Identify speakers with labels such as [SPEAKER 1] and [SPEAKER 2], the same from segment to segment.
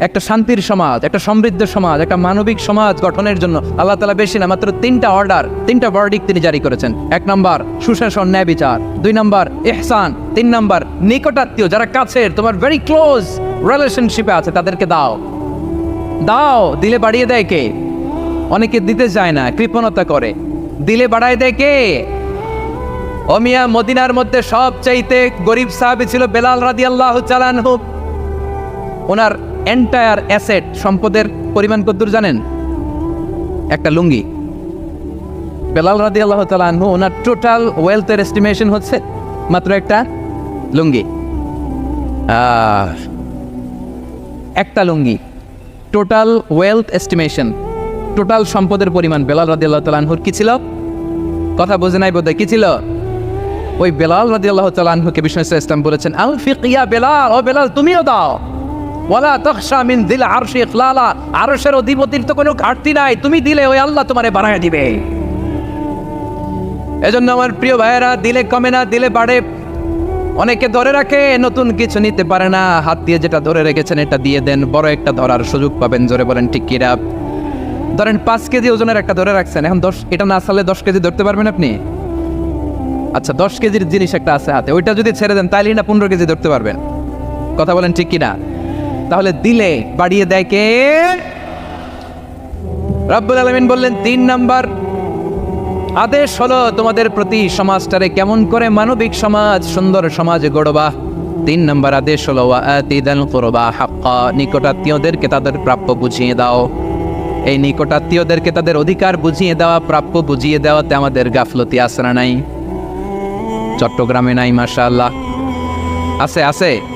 [SPEAKER 1] একটা শান্তির সমাজ, একটা সমৃদ্ধ সমাজ, একটা মানবিক সমাজ গঠনের জন্য আল্লাহ তালা বেশি না, মাত্র তিনটা অর্ডার তিনটা ভার্ডিক তিনি জারি করেছেন। এক নম্বর, সুশাসন, ন্যায় বিচার। দুই নম্বর এহসান তিন নম্বর, নিকটাত্মীয়, যারা কাছের, তোমার ভেরি ক্লোজ রিলেশনশিপে আছে, তাদেরকে দাও। দাও, দিলে বাড়িয়ে দেয় কে? অনেকে দিতে চায় না, কৃপণতা করে। দিলে বাড়ায় দেয় কে? অমিয়া মদিনার মধ্যে সব চাইতে গরিব সাহাবি ছিল বেলাল রাদি আল্লাহ চালানহু ওনার এন্টায়ার অ্যাসেট সম্পদের পরিমাণ কদ্দূর জানেন? একটা লুঙ্গি। বেলাল রাদি আল্লাহ তালানহু ওনার টোটাল ওয়েলথের এস্টিমেশন হচ্ছে মাত্র একটা লুঙ্গি। একটা lungi. Total wealth estimation total সম্পদের পরিমাণ বেলাল রাদি আল্লাহ তালানহুর কি ছিল? কথা বোঝে নাই বোধহয়, কী ছিল? ওই বেলাল রাদি আল্লাহ তালানহুকে বিষ্ণু ইসলাম বলেছেন, আল ফিকিয়া বেলাল, ও বেলাল, তুমিও দাও। ওয়ালা তখশা মিন দিল আরশি ইখলালা। আরশের অধিপতির তো কোনো ঘাটতি নাই। তুমি দিলে, ওই আল্লাহ তোমারে দিবে। এজন্য আমার প্রিয় ভাইয়েরা, দিলে কমে না, দিলে বাড়ে। অনেকে ধরে রাখে, নতুন কিছু নিতে পারে না। হাত দিয়ে যেটা ধরে রেখেছেন, এটা দিয়ে দেন। বড় একটা ধরার সুযোগ পাবেন, জোরে বলেন, ঠিক কিরা? ধরেন পাঁচ কেজি ওজনের একটা ধরে রাখছেন। এখন দশ, এটা না আসলে দশ কেজি ধরতে পারবেন আপনি? আচ্ছা দশ কেজির জিনিস একটা আছে হাতে। ওইটা যদি ছেড়ে দেন তাইলে না পনেরো কেজি ধরতে পারবেন। কথা বলেন ঠিক কিনা তাহলে দিলে বাড়িয়ে দেয় কে? রব্বুল আলমিন বললেন, তিন নাম্বার। আদেশ হলো তোমাদের প্রতি সমাজটারে কেমন করে মানবিক সমাজ, সুন্দর সমাজ গড়বা। তিন নম্বর আদেশ হলো কুরবা হাক্কা, নিকটাত্মীয়দেরকে তাদের প্রাপ্য বুঝিয়ে দাও। এই নিকটাত্মীয়দেরকে তাদের অধিকার বুঝিয়ে দেওয়া, প্রাপ্য বুঝিয়ে দেওয়াতে আমাদের গাফলতি আসরা নাই? চট্টগ্রামে নাই, মাশাআল্লাহ। আছে আছে।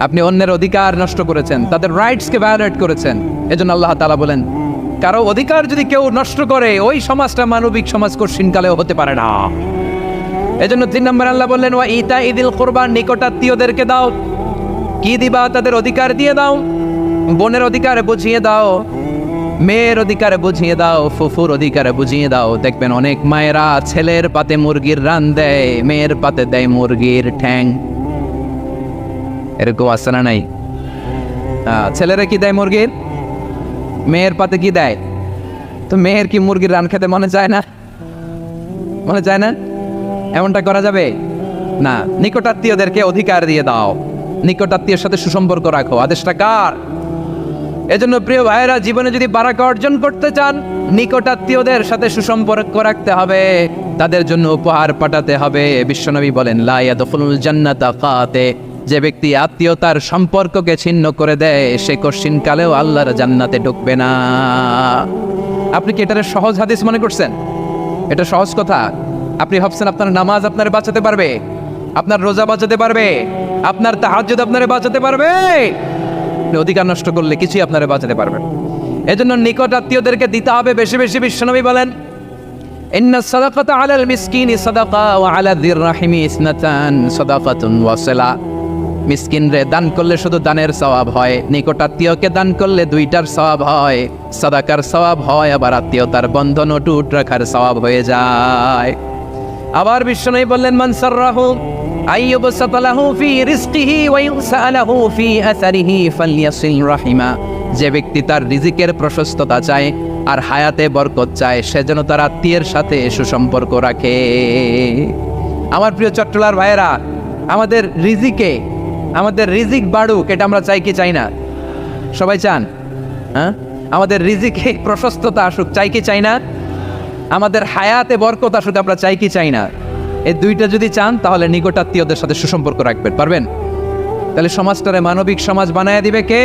[SPEAKER 1] আপনি অন্যের অধিকার নষ্ট করেছেন, তাদের রাইটসকে ভায়োলেট করেছেন। এজন্য আল্লাহ তাআলা বলেন, কারও অধিকার যদি কেউ নষ্ট করে, ওই সমাজটা মানবিক সমাজ কঠিনকালেও হতে পারে না। এজন্য তিন নম্বর আল্লাহ বললেন, ওয়া ইতা ইদিল কোরবান নিকটাত্মীয়দেরকে দাও। কি দিবা তাদের অধিকার দিয়ে দাও। বোনের অধিকার বুঝিয়ে দাও। মেয়ের অধিকারে বুঝিয়ে দাও। ফুফুর অধিকারে বুঝিয়ে দাও। দেখবেন অনেক মায়েরা ছেলের পাতে মুরগির রান দেয়, মেয়ের পাতে দেয় মুরগির ঠ্যাং। এরকম আছে নাই? ছেলেরা কি দেয় মুরগির? মেয়ের পাতে কি দেয়? তো মেয়ের কি মুরগির রান খেতে মনে চায় না? মনে চায় না? এমনটা করা যাবে? না, নিকটাত্মীয়দেরকে অধিকার দিয়ে দাও। নিকটাত্মীয়ের সাথে সুসম্পর্ক রাখো। আদেশটা কার? এজন্য প্রিয় ভাইয়েরা, জীবনে যদি বারাকা অর্জন করতে চান, নিকটাত্মীয়দের সাথে সুসম্পর্ক রাখতে হবে। তাদের জন্য উপহার পাঠাতে হবে। বিশ্বনবী বলেন লাইয়াদফুল জান্নাতা কাতে যে ব্যক্তি আত্মীয়তার সম্পর্ককে ছিন্ন করে দেয়, সে কশিন আল্লাহর জান্নাতে ঢুকবে না। আপনি কি এটার সহজ হাদিস মনে করছেন? এটা সহজ কথা। আপনি ভাবছেন আপনার নামাজ আপনার বাঁচাতে পারবে, আপনার রোজা বাঁচাতে পারবে, আপনার তাহাজ্জুদ আপনারে বাঁচাতে পারবে। অধিকার নষ্ট করলে কিছুই আপনারা বাঁচাতে পারবেন এজন্য নিকট আত্মীয়দেরকে দিতে হবে বেশি বেশি বিশ্বনবী বলেন, ইন্না সাদাকাতা আলাল মিসকিনি সাদাকা ওয়া আলা রাহিমি ইসনাতান সাদাকাতুন মিসকিন রে দান করলে শুধু দানের সওয়াব হয় নিকট আত্মীয়কে দান করলে দুইটার সওয়াব হয়। সাদাকার সওয়াব হয়, আবার আত্মীয়তার বন্ধন অটুট রাখার সওয়াব হয়ে যায়। আবার বিশ্বনবী বললেন, মান ফালইয়াসিল রাহিমা। যে ব্যক্তি তার রিজিকের প্রশস্ততা চায় আর হায়াতে বরকত চায়, সে যেন তার আত্মীয়ের সাথে সুসম্পর্ক রাখে। আমার প্রিয় চট্টলার ভাইয়েরা, আমাদের রিজিকে আমাদের রিজিক বাড়ুক, এটা আমরা চাই কি চাই না? সবাই চান? হ্যাঁ? আমাদের রিজিকে প্রশস্ততা আসুক, চাই কি চাই না? আমাদের হায়াতে বরকত আসুক, আমরা চাই কি চাই না? এই দুইটা যদি চান, তাহলে নিকটাত্মীয়দের সাথে সুসম্পর্ক রাখবেন, পারবেন? তাহলে সমাজটারে মানবিক সমাজ বানায় দিবে কে?